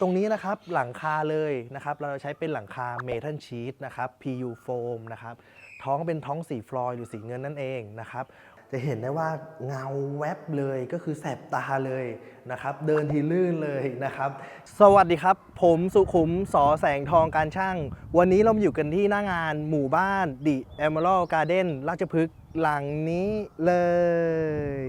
ตรงนี้นะครับหลังคาเลยนะครับ เราใช้เป็นหลังคาเมทัลชีตนะครับ PU foam นะครับ ท้องเป็นท้องสีฟลอยหรือสีเงินนั่นเองนะครับ จะเห็นได้ว่าเงาแวบเลยก็คือแสบตาเลยนะครับ เดินทีลื่นเลยนะครับ สวัสดีครับ ผมสุขุมสอแสงทองการช่าง วันนี้เราอยู่กันที่หน้างานหมู่บ้านดิแอมเ a ลการ์เด้นราชพฤกษ์หลังนี้เลย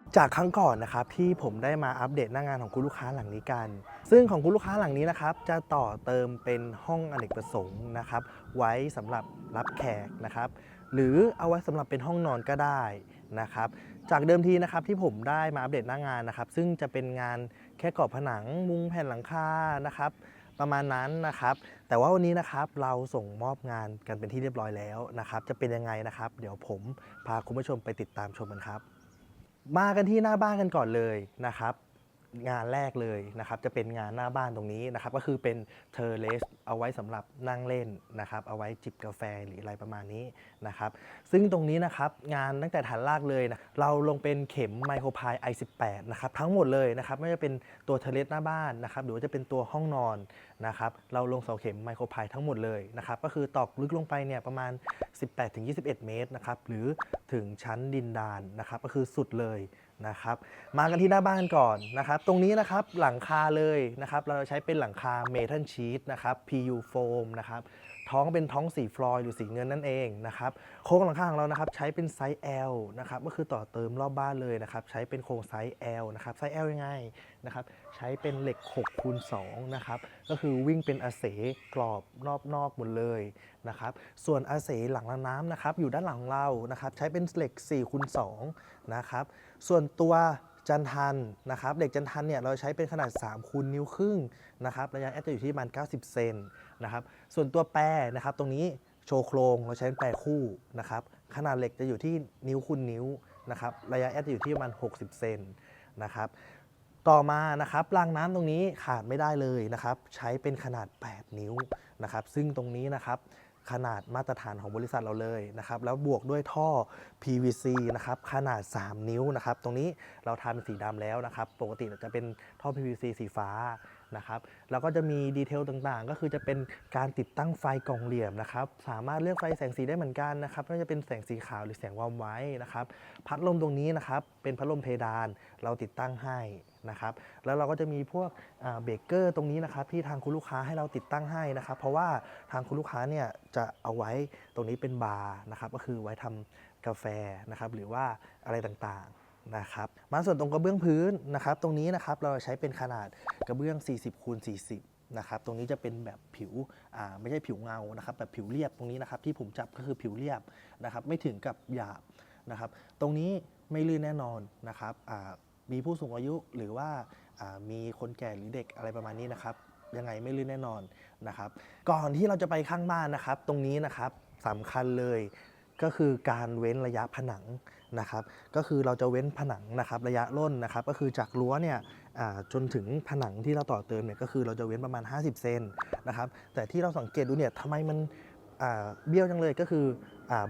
จากครั้งก่อนนะครับที่ผมได้มาอัปเดตหน้างานของคุณลูกค้าหลังนี้กัน ซึ่งของคุณลูกค้าหลังนี้นะครับ จะต่อเติมเป็นห้องอเนกประสงค์นะครับ ไว้สำหรับรับแขกนะครับ หรือเอาไว้สำหรับเป็นห้องนอนก็ได้นะครับ จากเดิมทีนะครับที่ผมได้มาอัปเดตหน้างานนะครับ ซึ่งจะเป็นงานแค่กรอบผนังมุงแผ่นหลังคานะครับประมาณนั้นนะครับ แต่ว่าวันนี้นะครับเราส่งมอบงานกันเป็นที่เรียบร้อยแล้วนะครับ จะเป็นยังไงนะครับ เดี๋ยวผมพาคุณผู้ชมไปติดตามชมกันครับ มากันที่หน้าบ้านกันก่อนเลยนะครับ งานแรกเลยนะครับจะเป็นงานหน้าบ้านตรงนี้นะครับ ก็คือเป็นเทอร์เลสเอาไว้สำหรับนั่งเล่นนะครับ เอาไว้จิบกาแฟหรืออะไรประมาณนี้นะครับ ซึ่งตรงนี้นะครับงานตั้งแต่ฐานรากเลยนะเราลงเป็นเข็มไมโครพาย i18 นะครับทั้งหมดเลยนะครับไม่ว่าจะเป็นตัวเทอร์เลสหน้าบ้านนะครับหรือว่าจะเป็นตัวห้องนอนนะครับเราลงเสาเข็มไมโครพายทั้งหมดเลยนะครับก็คือตอกลึกลงไปเนี่ยประมาณ 18-21 เมตรนะครับหรือถึงชั้นดินดานนะครับก็คือสุดเลย นะครับ มากันที่หน้าบ้านก่อนนะครับ ตรงนี้นะครับหลังคาเลยนะครับ เราใช้เป็นหลังคาเมทัลชีตนะครับ PU foam นะครับท้องเป็นท้องสีฟลอยด์หรือสีเงินนั่นเองนะครับโครงหลังคาของเรานะครับใช้เป็นไซส์ L นะครับก็คือต่อเติมรอบบ้านเลยนะครับใช้เป็นโครงไซส์ L นะครับไซส์ L ยังไงนะครับใช้เป็นเหล็ก6คูณ2นะครับก็คือวิ่งเป็นอาเสกรอบรอบนอกหมดเลยนะครับส่วนอาเสหลังรางน้ำนะครับอยู่ด้านหลังของเรานะครับใช้เป็นเหล็ก4คูณ2นะครับ ส่วนตัวจันทันนะครับเหล็กจันทันเนี่ยเราใช้เป็นขนาด3คูณนิ้วครึ่งนะครับระยะแอดจะอยู่ที่ประมาณ 90 เซนนะครับส่วนตัวแปรนะครับตรงนี้โชว์โครงเราใช้เป็นแปรคู่นะครับขนาดเหล็กจะอยู่ที่นิ้วคูณนิ้วนะครับระยะแอดจะอยู่ที่ประมาณ 60 เซนนะครับต่อมานะครับรางน้ำตรงนี้ขาดไม่ได้เลยนะครับใช้เป็นขนาด 8 นิ้วนะครับซึ่งตรงนี้นะครับ ขนาดมาตรฐานของบริษัทเราเลยนะครับ แล้วบวกด้วยท่อ PVC นะครับขนาด 3 นิ้วนะครับ ตรงนี้เราทำเป็นสีดำแล้วนะครับ ปกติจะเป็นท่อ PVC สีฟ้านะครับ แล้วก็จะมีดีเทลต่างๆ ก็คือจะเป็นการติดตั้งไฟกล่องเหลี่ยมนะครับ สามารถเลือกไฟแสงสีได้เหมือนกันนะครับไม่ว่าจะเป็นแสงสีขาวหรือแสงวอมไว้นะครับ พัดลมตรงนี้นะครับ เป็นพัดลมเพดานเราติดตั้งให้ นะครับแล้วเราก็จะมีพวกเบเกอร์ตรงนี้นะครับที่ทางคุณลูกค้าให้เราติดตั้งให้นะครับ เพราะว่าทางคุณลูกค้าเนี่ยจะเอาไว้ตรงนี้เป็นบาร์นะครับก็คือไว้ทำกาแฟนะครับหรือว่าอะไรต่างๆนะครับมาส่วนตรงกระเบื้องพื้นนะครับ ตรงนี้นะครับเราใช้เป็นขนาดกระเบื้อง 40คูณ40นะครับตรงนี้จะเป็นแบบผิวไม่ใช่ผิวเงานะครับแบบผิวเรียบตรงนี้นะครับที่ผมจับก็คือผิวเรียบนะครับไม่ถึงกับหยาบนะครับ ตรงนี้ไม่ลื่นแน่นอนนะครับ มีผู้สูงอายุหรือว่ามีคนแก่หรือเด็กอะไรประมาณนี้นะครับ ยังไงไม่ลื่นแน่นอนนะครับ ก่อนที่เราจะไปข้างบ้านนะครับ ตรงนี้นะครับสำคัญเลยก็คือการเว้นระยะผนังนะครับ ก็คือเราจะเว้นผนังนะครับ ระยะร่นนะครับ ก็คือจากรั้วเนี่ยจนถึงผนังที่เราต่อเติมเนี่ยก็คือเราจะเว้นประมาณ 50 เซนนะครับ แต่ที่เราสังเกตดูเนี่ยทำไมมันเบี้ยวจังเลยก็คือ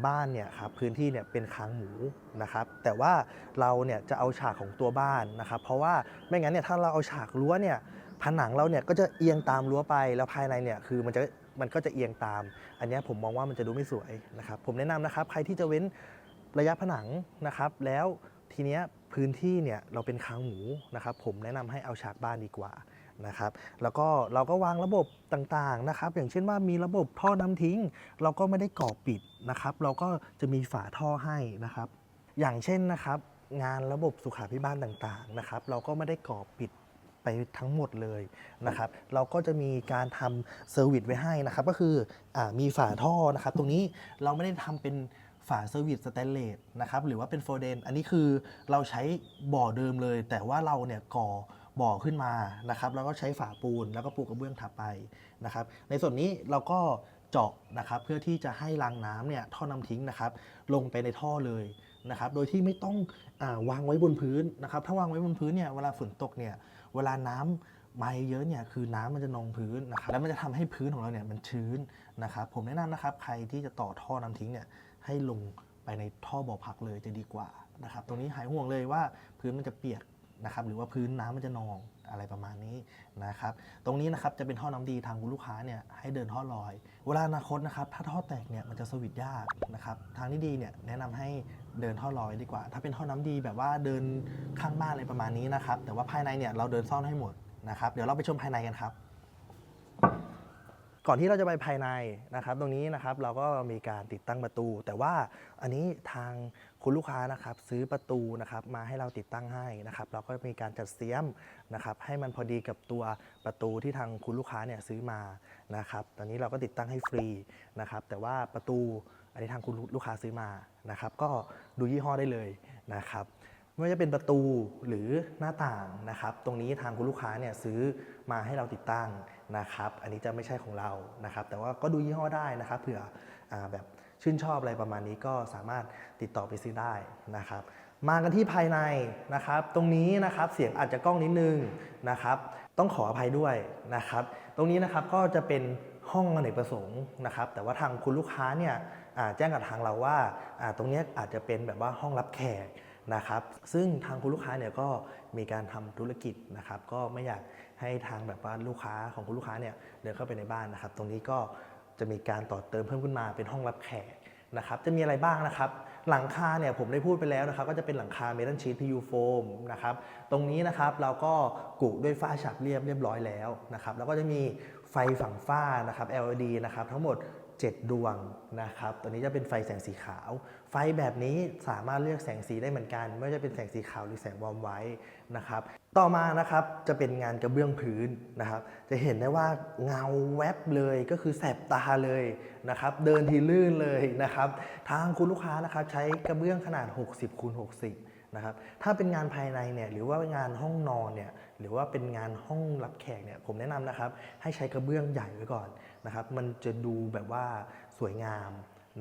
บ้านเนี่ยครับพื้นที่เนี่ยเป็นค้างหมูนะครับแต่ว่าเราเนี่ยจะเอาฉากของตัวบ้านนะครับเพราะว่าไม่งั้นเนี่ยถ้าเราเอาฉากรั้วเนี่ยผนังเราเนี่ยก็จะเอียงตามรั้วไปแล้วภายในเนี่ยคือมันจะมันก็จะเอียงตาม อันนี้ผมมองว่ามันจะดูไม่สวยนะครับผมแนะนำนะครับใครที่จะเว้นระยะผนังนะครับแล้วทีเนี้ยพื้นที่เนี่ยเราเป็นค้างหมูนะครับผมแนะนำให้เอาฉากบ้านดีกว่า นะครับ แล้วก็เราก็วางระบบต่างๆนะครับ อย่างเช่นว่ามีระบบท่อน้ำทิ้ง เราก็ไม่ได้ก่อปิดนะครับ เราก็จะมีฝาท่อให้นะครับ อย่างเช่นนะครับ งานระบบสุขาภิบาลต่างๆนะครับ เราก็ไม่ได้ก่อปิดไปทั้งหมดเลยนะครับ เราก็จะมีการทำเซอร์วิสไว้ให้นะครับ ก็คืออมีฝาท่อนะครับ ตรงนี้เราไม่ได้ทำเป็นฝาเซอร์วิสสแตนเลสนะครับ หรือว่าเป็นโฟเดน อันนี้คือเราใช้บ่อเดิมเลย แต่ว่าเราเนี่ยก่อ บ่อขึ้นมานะครับแล้วก็ใช้ฝาปูนแล้วก็ปูกระเบื้องทับไปนะครับ ในส่วนนี้เราก็เจาะนะครับเพื่อที่จะให้รางน้ำเนี่ยท่อน้ำทิ้งนะครับ ลงไปในท่อเลยนะครับ โดยที่ไม่ต้องอาวางไว้บนพื้นนะครับ ถ้าวางไว้บนพื้นเนี่ยเวลาฝนตกเนี่ยเวลาน้ำมาเยอะเนี่ยคือน้ำมันจะนองพื้นนะครับแล้วมันจะทำให้พื้นของเราเนี่ยมันชื้นนะครับ ผมแนะนำนะครับใครที่จะต่อท่อน้ำทิ้งเนี่ยให้ลงไปในท่อบ่อพักเลยจะดีกว่านะครับ ตรงนี้หายห่วงเลยว่าพื้นมันจะเปียก นะครับหรือว่าพื้นน้ำมันจะนองอะไรประมาณนี้นะครับตรงนี้นะครับจะเป็นท่อน้ำดีทางคุณลูกค้าเนี่ยให้เดินท่อลอย เวลาอนาคตนะครับถ้าท่อแตกเนี่ยมันจะสวิตยากนะครับทางที่ดีเนี่ยแนะนำให้เดินท่อลอยดีกว่า ถ้าเป็นท่อน้ำดีแบบว่าเดินข้างบ้านอะไรประมาณนี้นะครับแต่ว่าภายในเนี่ยเราเดินซ่อนให้หมดนะครับเดี๋ยวเราไปชมภายในกันครับ ก่อนที่เราจะไปภายในนะครับ ตรงนี้นะครับเราก็มีการติดตั้งประตู แต่ว่าอันนี้ทางคุณลูกค้านะครับซื้อประตูนะครับมาให้เราติดตั้งให้นะครับ เราก็มีการจัดเสียมนะครับ ให้มันพอดีกับตัวประตูที่ทางคุณลูกค้าเนี่ยซื้อมานะครับ ตอนนี้เราก็ติดตั้งให้ฟรีนะครับ แต่ว่าประตูอันนี้ทางคุณลูกค้าซื้อมานะครับ ก็ดูยี่ห้อได้เลยนะครับไม่ว่าจะเป็นประตูหรือหน้าต่างนะครับ ตรงนี้ทางคุณลูกค้าเนี่ยซื้อมาให้เราติดตั้ง นะครับ อันนี้จะไม่ใช่ของเรานะครับ แต่ว่าก็ดูยี่ห้อได้นะครับ เผื่ออแบบชื่นชอบอะไรประมาณนี้ก็สามารถติดต่อไปซื้อได้นะครับ มากันที่ภายในนะครับ ตรงนี้นะครับเสียงอาจจะกล้องนิดนึงนะครับ ต้องขออภัยด้วยนะครับ ตรงนี้นะครับก็จะเป็นห้องอเนกประสงค์นะครับ แต่ว่าทางคุณลูกค้าเนี่ยแจ้งกับทางเราว่าตรงนี้อาจจะเป็นแบบว่าห้องรับแขกนะครับ ซึ่งทางคุณลูกค้าเนี่ยก็มีการทำธุรกิจนะครับ ก็ไม่อยาก ให้ทางแบบว่าลูกค้าของคุณลูกค้าเนี่ยเดินเข้าไปในบ้านนะครับ ตรงนี้ก็จะมีการต่อเติมเพิ่มขึ้นมาเป็นห้องรับแขกนะครับ จะมีอะไรบ้างนะครับ หลังคาเนี่ยผมได้พูดไปแล้วนะครับ ก็จะเป็นหลังคาเมทัลชีตพียูโฟมนะครับ ตรงนี้นะครับเราก็กุด้วยฝ้าฉาบเรียบเรียบร้อยแล้วนะครับ แล้วก็จะมีไฟฝั่งฝ้านะครับ LED นะครับทั้งหมด 7 ดวงนะครับ ตัวนี้จะเป็นไฟแสงสีขาว ไฟแบบนี้สามารถเลือกแสงสีได้เหมือนกัน ไม่ว่าจะเป็นแสงสีขาวหรือแสงวอร์มไว้นะครับ ต่อมานะครับจะเป็นงานกระเบื้องพื้นนะครับ จะเห็นได้ว่าเงาแวบเลยก็คือแสบตาเลยนะครับ เดินทีลื่นเลยนะครับ ทางคุณลูกค้านะครับใช้กระเบื้องขนาด 60คูณ60นะครับ ถ้าเป็นงานภายในเนี่ยหรือว่างานห้องนอนเนี่ย หรือว่าเป็นงานห้องรับแขกเนี่ยผมแนะนำนะครับ ให้ใช้กระเบื้องใหญ่ไว้ก่อนนะครับ มันจะดูแบบว่าสวยงาม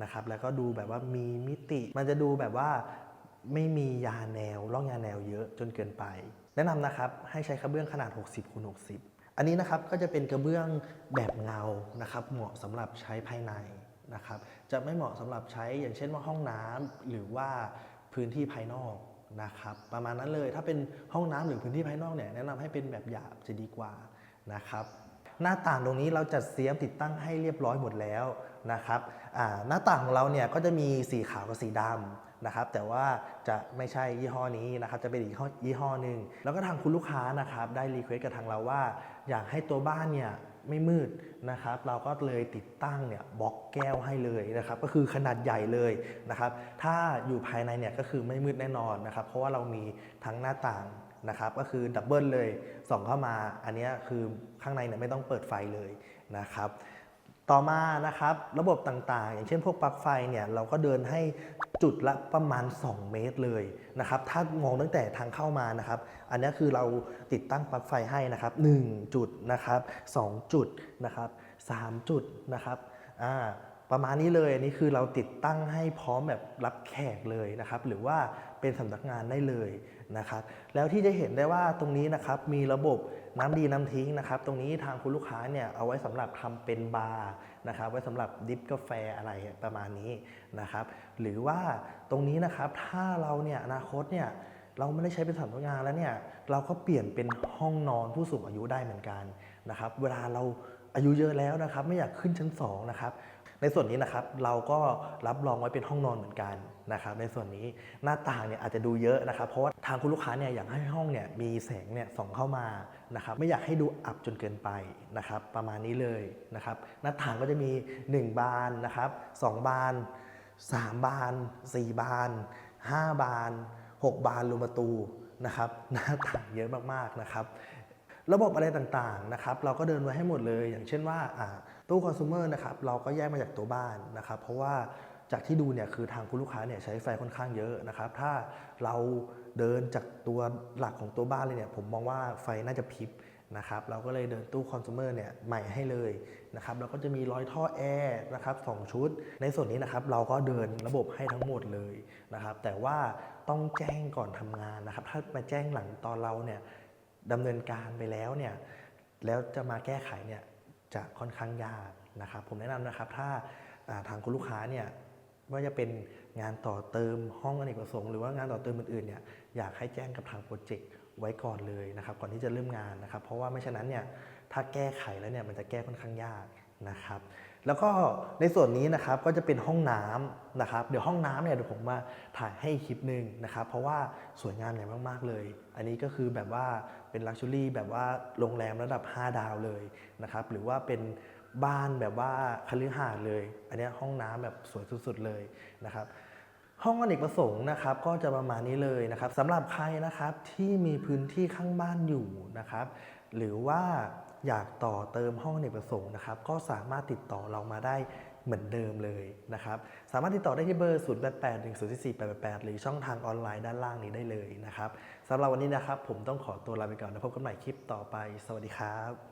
นะครับแล้วก็ดูแบบว่ามีมิติ มันจะดูแบบว่าไม่มียาแนวร่องยาแนวเยอะจนเกินไป แนะนำนะครับให้ใช้กระเบื้องขนาด 60คูณ60 อันนี้นะครับก็จะเป็นกระเบื้องแบบเงานะครับเหมาะสำหรับใช้ภายในนะครับจะไม่เหมาะสำหรับใช้อย่างเช่นว่าห้องน้ำหรือว่าพื้นที่ภายนอก นะครับ ประมาณนั้นเลยถ้าเป็นห้องน้ำหรือพื้นที่ภายนอกเนี่ยแนะนำให้เป็นแบบหยาบจะดีกว่านะครับ หน้าต่างตรงนี้เราจัดเสียมติดตั้งให้เรียบร้อยหมดแล้วนะครับหน้าต่างของเราเนี่ยก็จะมีสีขาวกับสีดำ นะครับแต่ว่าจะไม่ใช่ยี่ห้อนี้นะครับจะเป็นอีกยี่ห้อหนึ่งแล้วก็ทางคุณลูกค้านะครับได้รีเควสกับทางเราว่า อยากให้ตัวบ้านเนี่ยไม่มืดนะครับ เราก็เลยติดตั้งเนี่ยบล็อกแก้วให้เลยนะครับ ก็คือขนาดใหญ่เลยนะครับ ถ้าอยู่ภายในเนี่ยก็คือไม่มืดแน่นอนนะครับ เพราะว่าเรามีทั้งหน้าต่างนะครับ ก็คือดับเบิลเลยส่องเข้ามา อันนี้คือข้างในเนี่ยไม่ต้องเปิดไฟเลยนะครับ ต่อมานะครับระบบต่างๆ อย่างเช่นพวกปลั๊กไฟเนี่ยเราก็เดินให้จุดละประมาณ 2 เมตรเลยนะครับถ้ามองตั้งแต่ทางเข้ามานะครับ อันนี้คือเราติดตั้งปลั๊กไฟให้นะครับ1จุดนะครับ2จุดนะครับ3จุดนะครับอ่าประมาณนี้เลยอันนี้คือเราติดตั้งให้พร้อมแบบรับแขกเลยนะครับ หรือว่าเป็นสำนักงานได้เลย นะครับแล้วที่จะเห็นได้ว่าตรงนี้นะครับมีระบบน้ำดีน้ำทิ้งนะครับ ตรงนี้ทางคุณลูกค้าเนี่ยเอาไว้สำหรับทำเป็นบาร์นะครับ ไว้สำหรับดิฟกาแฟอะไรประมาณนี้นะครับ หรือว่าตรงนี้นะครับถ้าเราเนี่ยอนาคตเนี่ยเราไม่ได้ใช้เป็นสำนักงานแล้วเนี่ยเราก็เปลี่ยนเป็นห้องนอนผู้สูงอายุได้เหมือนกันนะครับ เวลาเราอายุเยอะแล้วนะครับ ไม่อยากขึ้นชั้นสองนะครับ ในส่วนนี้นะครับเราก็รับรองไว้เป็นห้องนอนเหมือนกันนะครับในส่วนนี้หน้าต่างเนี่ยอาจจะดูเยอะนะครับ เพราะว่าทางคุณลูกค้าเนี่ยอยากให้ห้องเนี่ยมีแสงเนี่ยส่องเข้ามานะครับไม่อยากให้ดูอับจนเกินไปนะครับประมาณนี้เลยนะครับหน้าต่างก็จะมี 1 บานนะครับ2บาน 3 บาน 4 บาน 5 บาน 6 บานรูประตูนะครับหน้าต่างเยอะมากๆนะครับ ระบบอะไรต่างๆนะครับเราก็เดินไว้ให้หมดเลย อย่างเช่นว่าอ่า ตู้คอน sumer นะครับเราก็แยกมาจากตัวบ้านนะครับ เพราะว่าจากที่ดูเนี่ยคือทางคุณลูกค้าเนี่ยใช้ไฟค่อนข้างเยอะนะครับ ถ้าเราเดินจากตัวหลักของตัวบ้านเลยเนี่ยผมมองว่าไฟน่าจะพิบนะครับเราก็เลยเดินตู้คอน sumer เนี่ยใหม่ให้เลยนะครับแล้วก็จะมีร้อยท่อแอร์นะครับสองชุด ในส่วนนี้นะครับเราก็เดินระบบให้ทั้งหมดเลยนะครับ แต่ว่าต้องแจ้งก่อนทำงานนะครับ ถ้ามาแจ้งหลังตอนเราเนี่ยดำเนินการไปแล้วเนี่ยแล้วจะมาแก้ไขเนี่ย จะค่อนข้างยากนะครับ ผมแนะนำนะครับถ้าาทางคุณลูกค้าเนี่ยว่าจะเป็นงานต่อเติมห้องอเนกประสงค์หรือว่างานต่อเติมอื่นๆเนี่ยอยากให้แจ้งกับทางโปรเจกต์ไว้ก่อนเลยนะครับ ก่อนที่จะเริ่มงานนะครับ เพราะว่าไม่ฉะนั้นเนี่ยถ้าแก้ไขแล้วเนี่ยมันจะแก้ค่อนข้างยากนะครับ แล้วก็ในส่วนนี้นะครับก็จะเป็นห้องน้ำนะครับเดี๋ยวห้องน้ำเนี่ยเดี๋ยวผมมาถ่ายให้คลิปหนึ่งนะครับ เพราะว่าสวยงามอย่างมาก ๆ เลย อันนี้ก็คือแบบว่าเป็นลักชัวรี่แบบว่าโรงแรมระดับ 5 ดาวเลยนะครับหรือว่าเป็นบ้านแบบว่าคฤหาสน์เลย อันนี้ห้องน้ำแบบสวยสุด ๆ เลยนะครับห้องอเนกประสงค์นะครับก็จะประมาณนี้เลยนะครับสำหรับใครนะครับที่มีพื้นที่ข้างบ้านอยู่นะครับ หรือว่า อยากต่อเติมห้องเนประสงค์นะครับ ก็สามารถติดต่อเรามาได้เหมือนเดิมเลยนะครับ สามารถติดต่อได้ที่เบอร์ 0 8 8 1 0 4 8 8 8 หรือช่องทางออนไลน์ด้านล่างนี้ได้เลยนะครับสำหรับวันนี้นะครับ ผมต้องขอตัวลาไปก่อนแล้วพบกันใหม่คลิปต่อไป สวัสดีครับ